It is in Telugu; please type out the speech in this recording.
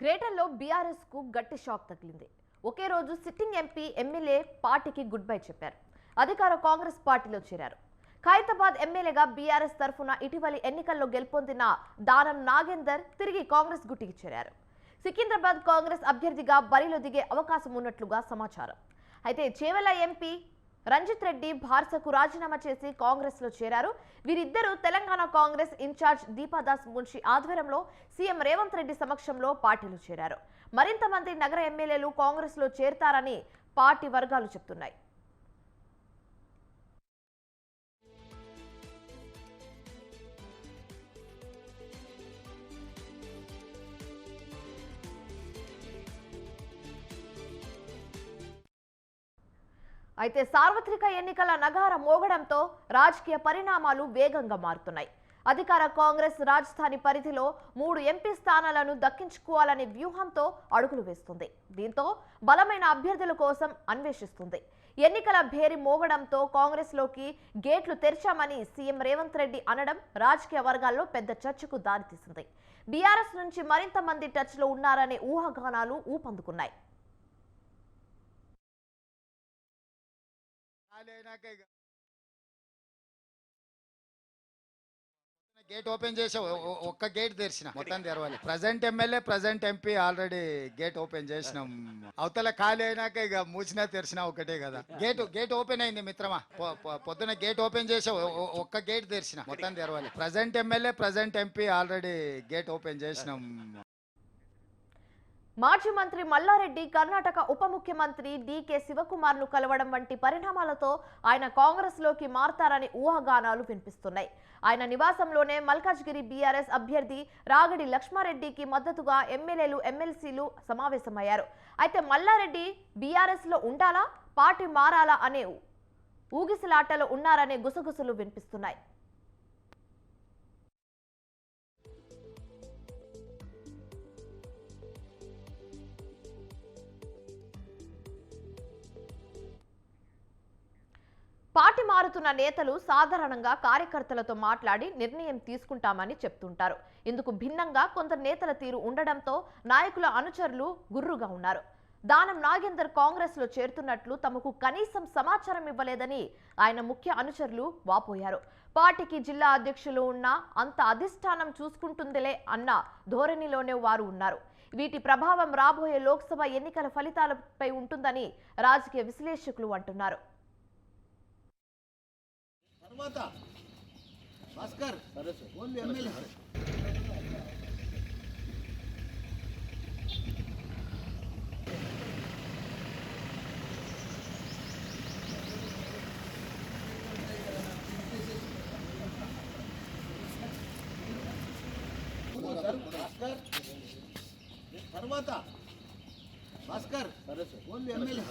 గ్రేటర్లో బీఆర్ఎస్కు గట్టి షాక్ తగిలింది. ఒకే రోజు సిట్టింగ్ ఎంపీ ఎమ్మెల్యే పార్టీకి గుడ్ బై చెప్పారు. అధికార కాంగ్రెస్ పార్టీలో చేరారు. ఖైరతాబాద్ ఎమ్మెల్యేగా బీఆర్ఎస్ తరఫున ఇటీవలి ఎన్నికల్లో గెలుపొందిన దానం నాగేందర్ తిరిగి కాంగ్రెస్ గుట్టికి చేరారు. సికింద్రాబాద్ కాంగ్రెస్ అభ్యర్థిగా బరిలో దిగే అవకాశం ఉన్నట్లుగా సమాచారం. అయితే చేవెల ఎంపీ రంజిత్ రెడ్డి భారసకు రాజీనామా చేసి కాంగ్రెస్లో చేరారు. వీరిద్దరూ తెలంగాణ కాంగ్రెస్ ఇన్ఛార్జ్ దీపాదాస్ మున్షి ఆధ్వర్యంలో సీఎం రేవంత్ రెడ్డి సమక్షంలో పార్టీలో చేరారు. మరింత మంది నగర ఎమ్మెల్యేలు కాంగ్రెస్లో చేరతారని పార్టీ వర్గాలు చెప్తున్నాయి. అయితే సార్వత్రిక ఎన్నికల నగార మోగడంతో రాజకీయ పరిణామాలు వేగంగా మారుతున్నాయి. అధికార కాంగ్రెస్ రాజధాని పరిధిలో మూడు ఎంపీ స్థానాలను దక్కించుకోవాలనే వ్యూహంతో అడుగులు వేస్తుంది. దీంతో బలమైన అభ్యర్థుల కోసం అన్వేషిస్తుంది. ఎన్నికల భేరి మోగడంతో కాంగ్రెస్లోకి గేట్లు తెరిచామని సీఎం రేవంత్ రెడ్డి అనడం రాజకీయ వర్గాల్లో పెద్ద చర్చకు దారితీసింది. బీఆర్ఎస్ నుంచి మరింత మంది టచ్లో ఉన్నారనే ఊహాగానాలు ఊపందుకున్నాయి. ఖాళీ అయినాక ఇక గేట్ ఓపెన్ చేసి ఒక్క గేట్ తెరిచిన. మొత్తం తెరవాలి. Present MLA present MP already gate open చేసినాం. అవతల ఖాళీ అయినాక ఇక మూసినా తెరిచినా ఒకటే కదా. గేట్ గేట్ ఓపెన్ అయింది మిత్రమా? పొద్దున గేట్ ఓపెన్ చేసి ఒక్క గేట్ తెరిచిన. మొత్తం తెరవాలి. Present MLA present MP already gate open చేసినాం. మాజీ మంత్రి మల్లారెడ్డి కర్ణాటక ఉప ముఖ్యమంత్రి డీకే శివకుమార్ను కలవడం వంటి పరిణామాలతో ఆయన కాంగ్రెస్లోకి మారతారని ఊహాగానాలు వినిపిస్తున్నాయి. ఆయన నివాసంలోనే మల్కాజ్గిరి బీఆర్ఎస్ అభ్యర్థి రాగడి లక్ష్మారెడ్డికి మద్దతుగా ఎమ్మెల్యేలు ఎమ్మెల్సీలు సమావేశమయ్యారు. అయితే మల్లారెడ్డి బీఆర్ఎస్లో ఉండాలా పార్టీ మారాలా అనే ఊగిసలాటలో ఉన్నారనే గుసగుసలు వినిపిస్తున్నాయి. పార్టీ మారుతున్న నేతలు సాధారణంగా కార్యకర్తలతో మాట్లాడి నిర్ణయం తీసుకుంటామని చెప్తుంటారు. ఇందుకు భిన్నంగా కొందరు నేతల తీరు ఉండడంతో నాయకుల అనుచరులు గుర్రుగా ఉన్నారు. దానం నాగేందర్ కాంగ్రెస్లో చేరుతున్నట్లు తమకు కనీసం సమాచారం ఇవ్వలేదని ఆయన ముఖ్య అనుచరులు వాపోయారు. పార్టీకి జిల్లా అధ్యక్షులు ఉన్నా అంత అధిష్టానం చూసుకుంటుందిలే అన్న ధోరణిలోనే వారు ఉన్నారు. వీటి ప్రభావం రాబోయే లోక్సభ ఎన్నికల ఫలితాలపై ఉంటుందని రాజకీయ విశ్లేషకులు అంటున్నారు. తర్వాత భాస్కర్ ఓన్లీ ఎమ్మెల్యే భాస్కర్ తర్వాత భాస్కర్ ఓన్లీ ఎమ్మెల్యే